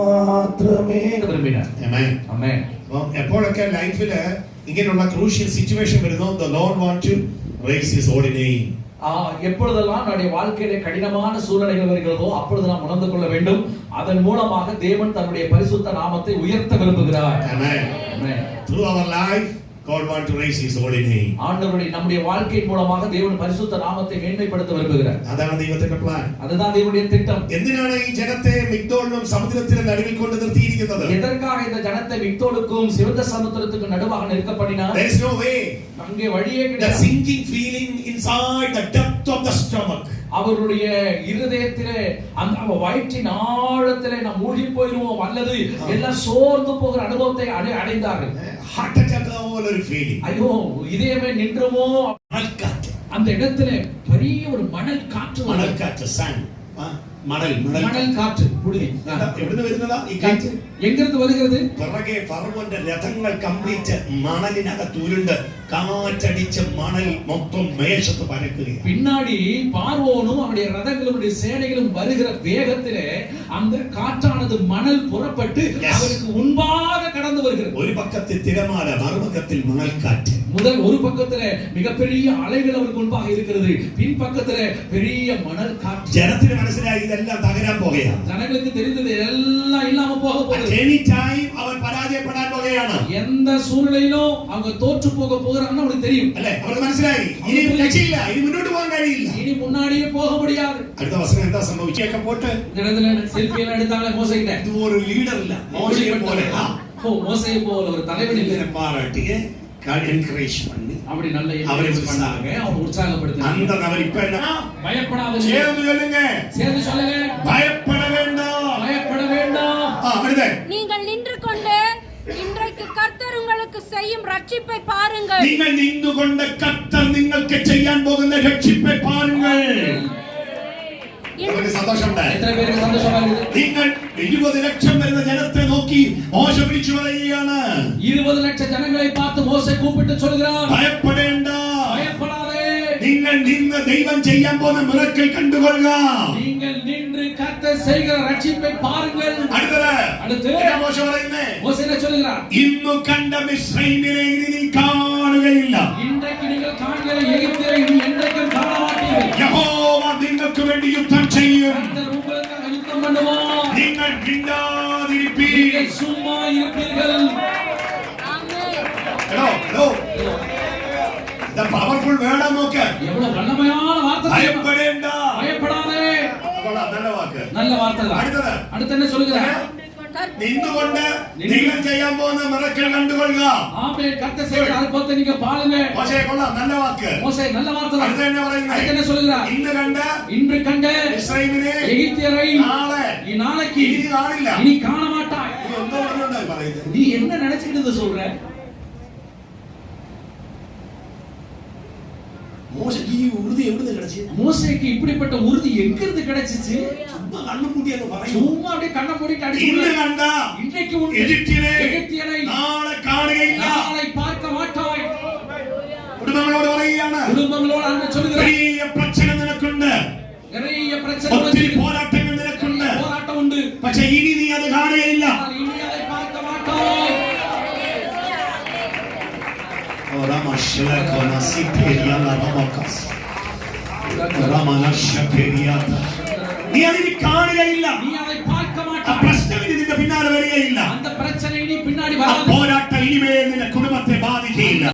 മാത്രമേ വിരുമ്പിനാർ Amen. അമ്മേ അപ്പം എപ്പോഴൊക്കെ ലൈഫിൽ ഇങ്ങനെയുള്ള ക്രൂഷ്യൽ സിറ്റുവേഷൻ വരുന്നു the lord want to raise his ordinary ஆ, எப்பொழுதெல்லாம் நம்முடைய வாழ்க்கையில கடினமான சூழ்நிலைகள் வருகிறதோ அப்பொழுது நாம் உணர்ந்து கொள்ள வேண்டும் அதன் மூலமாக தேவன் தன்னுடைய பரிசுத்த நாமத்தை உயர்த்த விரும்புகிறார் Amen. Amen. Through our life, God want to raise his ordinary. ஆண்டவருடைய நம்முடைய வாழ்க்கையின் மூலமாக தேவன் பரிசுத்த நாமத்தை மேன்மைப்படுத்த விரும்புகிறார் അതാണ് ദൈവത്തിന്റെ പ്ലാൻ அதுதான் தேவனுடைய திட்டம் എന്തിനാണ് ഈ ജനത്തെ മിഗ്ദോളിനും സമുദ്രത്തിന്റെ നടുവിൽ കൊണ്ട് നിർത്തിയിരിക്കുന്നത് எதற்காக இந்த ஜனத்தை விக்தோலுக்கும் சிவந்த சமுத்திரத்துக்கும் நடுவாக நிற்கப்படினார் There is no way. அங்கே வழியே The கிடையாது sinking feeling inside the depth of the stomach. அவருடைய இருதயத்திலே அந்த அவ வயிற்றின் ஆழத்திலே நாம் மூழ்கி போயிருவோம் அல்லது எல்லாம் சோர்ந்து போகிற அனுபவத்தை அடை அடைந்தார்கள் ഹാർട്ട് അറ്റാക്ക് പോലെ ഒരു ഫീലിംഗ് ஐயோ இதயமே நின்றுமோ മണൽക്കാറ്റ് அந்த இடத்துல பெரிய ஒரு மணல் காற்று வந்தது. മണൽക്കാറ്റ് സാൻഡ് മണൽ മണൽ மணல் காற்று புழுதி എന്താ, എവിടുന്ന് വരുന്നതാ ഈ കാറ്റ് எங்கிருந்து வருகிறது പിറകെ ഫറവോന്റെ രഥങ്ങൾ കംപ്ലീറ്റ് മണലിനകത്ത് ഉരുണ്ട് കാറ്റടിച്ച് മണൽ മൊത്തം മേശത്ത് പരക്കുകയാണ് பின்னாடி பார்வோனும் அவருடைய ரதங்களும் அவருடைய சேனைகளும் வருகிற வேகத்திலே அந்த காற்றானது மணல் புறப்பட்டு Yes. அவருக்கு முன்பாக கடந்து வருகிறது ഒരു പക്കത്തിൽ തിരമാല മറുപക്കത്തിൽ മണൽക്കാറ്റ് முதல் ஒரு பக்கத்துல மிகப்பெரிய அலைகள் அவருக்கு முன்பாக இருக்கிறது பின் பக்கத்துல பெரிய மணல் காற்று ജനത്തിന് മനസ്സിലായി ഇതെല്ലാം തകരാൻ പോകുകയാണ് ஜனங்களுக்கு தெரிந்தது எல்லாம் இல்லாம போக போகுது എനി ടൈം അവൻ പരാജയപ്പെടാൻ പോകുകയാണ് எந்த சூழ்நிலையிலும் அவங்க தோற்று போக போகிறாங்கன்னு அவனுக்கு தெரியும். அல்ல அவனுக்கு இனி கட்சி இனி போக இனி முன்னாடியே போக முடியாது அடுத்த வசனம் என்ன சம்பவிச்சு கேட்க போட்டு இடத்துல செல்ஃபி எல்லாம் எடுத்தாங்களே மோசைகிட்ட இது ஒரு லீடர் இல்ல மோசையை போல ஓ மோசையை போல ஒரு தலைவன் இல்லை பாராட்டிய என்கரேஜ் பண்ணி அப்படி நல்ல அவரை பண்ணாங்க அவங்க உற்சாகப்படுத்தி அந்த நபர் இப்ப என்ன பயப்படாத சேர்ந்து சொல்லுங்க சேர்ந்து சொல்லுங்க பயப்பட வேண்டாம் பயப்பட வேண்டாம் நீங்கள் ரட்சிப்பை பாருங்கள் നിങ്ങൾ നിന്നുകൊണ്ട് കർത്തർ നിങ്ങൾക്ക് ചെയ്യാൻ പോകുന്ന രക്ഷിപ്പെ പാരുങ്ങൾ അവർക്ക് സന്തോഷമുണ്ടായി எத்தனை பேருக்கு சந்தோஷமா இருக்குது നിങ്ങൾ ഇരുപത് ലക്ഷം വരുന്ന ജനത്തെ നോക്കി മോശ പിടിച്ചു പറയുകയാണ് இருபது லட்சம் ஜனங்களை பார்த்து மோசை கூப்பிட்டு சொல்கிறான் ഭയപ്പെടേണ്ട பயப்படாதே നിങ്ങൾ നിന്ന് ദൈവം ചെയ്യാൻ പോകുന്ന മിറക്കിൽ കണ്ടുകൊള്ളുക நீங்கள் நின்று கர்த்தர் செய்கிற ரட்சிப்பை பாருங்கள் അടുത്തത് അടുത്ത് എന്താ മോശ പറയുന്നേ மோசை என்ன சொல்கிறார் ഇന്നു കണ്ട മിശ്രൈമിനെ ഇനി നീ കാണുകയില്ല இன்றைக்கு நீங்கள் காண்கிற எகிப்தியரை இனி என்றைக்கும் காண மாட்டீர்கள் യഹോവ നിങ്ങൾക്ക് വേണ്ടി യുദ്ധം ചെയ്യും கர்த்தர் உங்களுக்காக யுத்தம் பண்ணுவார் നിങ്ങൾ മിണ്ടാതിരിപ്പീൻ நீங்கள் சும்மா இருப்பீர்கள் പവർഫുൾ വേണം നോക്ക് எவ்வளவு வல்லமையான வார்த்தை தெரியுமா? ഭയപ്പെടേണ്ട பயப்படாதே കൊള്ളാം, നല്ല വാക്ക് நல்ல வார்த்தை தான் അടുത്തത് அடுத்து என்ன சொல்லுகிறார் கர்த்தர் നിന്നുകൊണ്ട് നിങ്ങൾ ചെയ്യാൻ പോകുന്ന മിറക്കിൽ കണ്ടുകൊള്ളുക ஆமே கர்த்தர் செய்கிற அற்புதத்தை நீங்க பாருங்க പക്ഷേ കൊള്ളാം നല്ല വാക്ക് மோசே நல்ல வார்த்தை தான் അടുത്ത തന്നെ அடுத்து പറയുന്നത് என்ன சொல்லுகிறார் ഇന്ന് കണ്ട இன்று கண்ட ഇസ്രായേലിനെ எகிப்தியரை നാളെ நீ நாளைக்கு ഇനി കാണില്ല இனி காண மாட்டாய் ഇത് എന്തോ പറഞ്ഞുകൊണ്ടായി പറയുന്നത് நீ என்ன நினைச்சுக்கிட்டு இதை சொல்ற மோசைக்கு உறுதி எங்கிருந்து கிடைச்சு? மோசைக்கு இப்படிப்பட்ட உறுதி எங்கிருந்து கிடைச்சிச்சு? சும்மா கண்ணு மூடி அங்க வர சும்மா அப்படியே கண்ணை மூடிட்டு அடிச்சு இன்னும் கண்டா இன்னைக்கு உன் எகிப்தியனை எகிப்தியனை நாளை காணுகையில் நாளை பார்க்க மாட்டாய். குடும்பங்களோட வரையான குடும்பங்களோட அன்பு சொல்லுகிறேன். பெரிய பிரச்சனை நிறைய பிரச்சனை ஒத்திரி போராட்டங்கள் போராட்டம் உண்டு. பச்சை இனி Rama Shlaka na Siperia na Rama Kasa Rama na Shaperia நீ அதை காணுக இல்ல நீ அதை பார்க்க மாட்டாய் பிரச்சனை பின்னால் வருகை இல்ல அந்த பிரச்சனை நீ பின்னாடி வராது